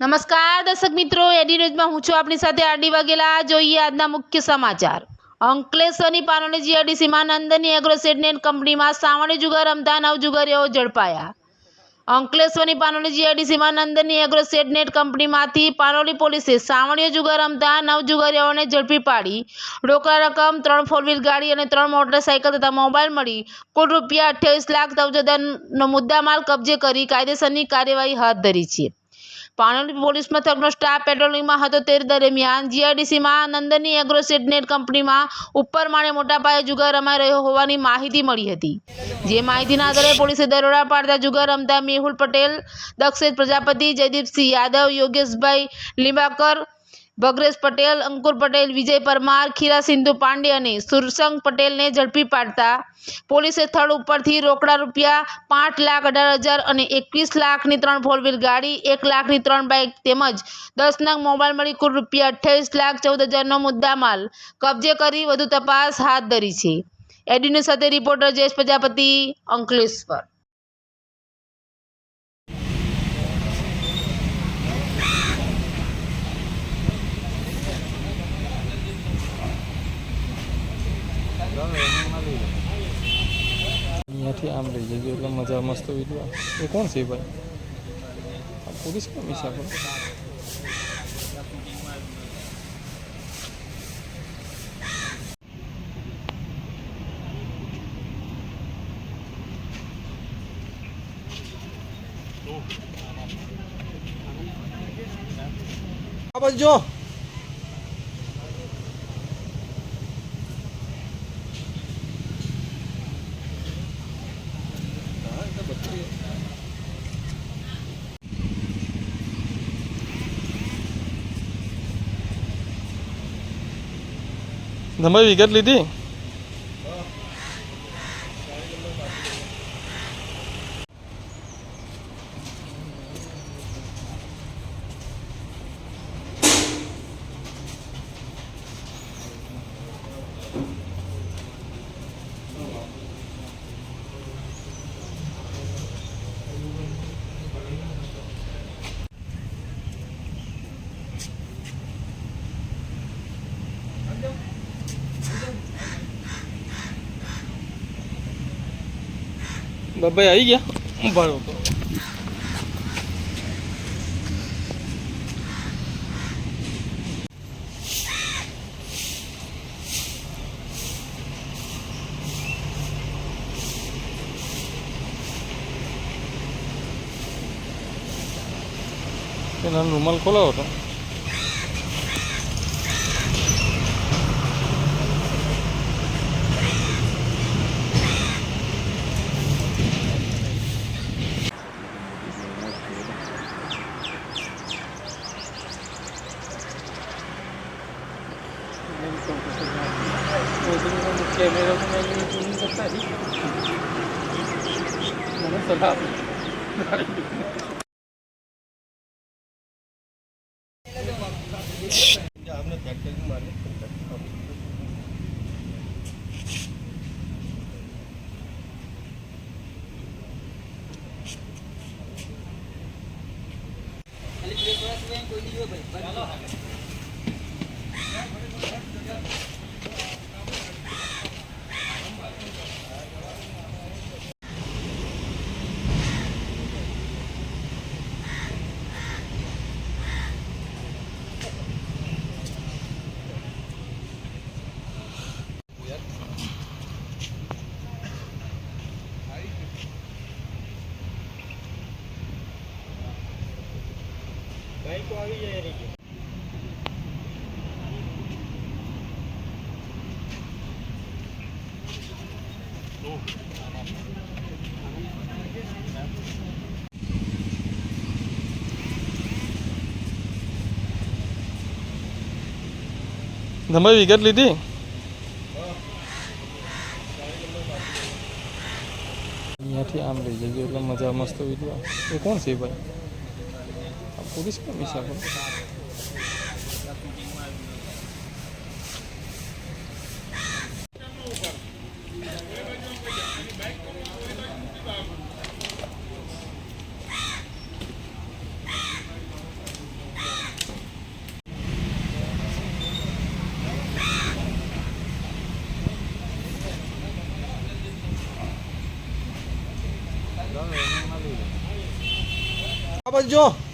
નમસ્કાર દર્શક મિત્રો, એડી ન્યૂઝમાં હું છું આપણી સાથે આરડી વાઘેલા. જોઈએ આજના મુખ્ય સમાચાર. અંકલેશ્વરની પાનોલી જીઆરડીસીમાં નંદની એગ્રોસેડનેટ કંપનીમાં સાવણી જુગાર રમતા નવ જુગારીઓ ઝડપાયા. અંકલેશ્વરની પાનોલી જીઆરડીસીમાં નંદની એગ્રોસેડનેટ કંપનીમાંથી પાનોલી પોલીસે સાવણીઓ જુગાર રમતા નવ જુગારીઓને ઝડપી પાડી. રોકડા રકમ, ત્રણ ફોર વ્હીલ ગાડી અને ત્રણ મોટરસાઇકલ તથા મોબાઈલ મળી કુલ રૂપિયા અઠ્યાવીસ લાખ હજારનો મુદ્દામાલ કબજે કરી કાયદેસરની કાર્યવાહી હાથ ધરી છે. પાણોલી પોલીસ મથકનો સ્ટાફ પેટ્રોલિંગમાં હતો તે દરમિયાન જીઆરડીસીમાં નંદની એગ્રોસેડનેટ કંપનીમાં ઉપર માળે મોટા પાયે જુગાર રમાઈ રહ્યો હોવાની માહિતી મળી હતી. જે માહિતીના આધારે પોલીસે દરોડા પાડતા જુગાર રમતા મેહુલ પટેલ દક્ષિત પ્રજાપતિ, જયદીપસિંહ યાદવ, યોગેશભાઈ લીંબાકર ભગ્રેશ પટેલ, અંકુર પટેલ, વિજય પરમાર, ખીરા સિંધુ પાંડે અને સુરસંગ પટેલને ઝડપી પાડતા. પોલીસે સ્થળ ઉપરથી રોકડા રૂપિયા પાંચ લાખ અઢાર હજાર અને એકવીસ લાખની ત્રણ ફોર ગાડી, એક લાખની ત્રણ બાઇક તેમજ દસ લાખ મોબાઈલ મળી કુલ રૂપિયા અઠ્યાવીસ લાખ ચૌદ હજારનો મુદ્દામાલ કબજે કરી વધુ તપાસ હાથ ધરી છે. એડીની સાથે રિપોર્ટર જયેશ પ્રજાપતિ, અંકલેશ્વર. અહીંયાથી આમ લઈ જજો, એટલે મજા મસ્ત વીડિયો એ કોણ છે ભાઈ? આ પોલીસ કેમ બાજુ જો. તમે વિગત લીધી. બાબાઈ આવી ગયા બરોબર એના રૂમાલ ખોલાવો તો कैमरे को मैं यूज नहीं सकता ही मैंने सलाह आपने फैक्ट्री में मारे કોઈ દીયો ભાઈ ચાલો કેમેરા કરતા મને સલાહ તમે વિગત લીધી? અહીંયાથી આમ લઈ જઈએ એટલે મજા મસ્ત વીડિયો એ કોણ છે ભાઈ? Por isso que eu me sabe. Apa Jo?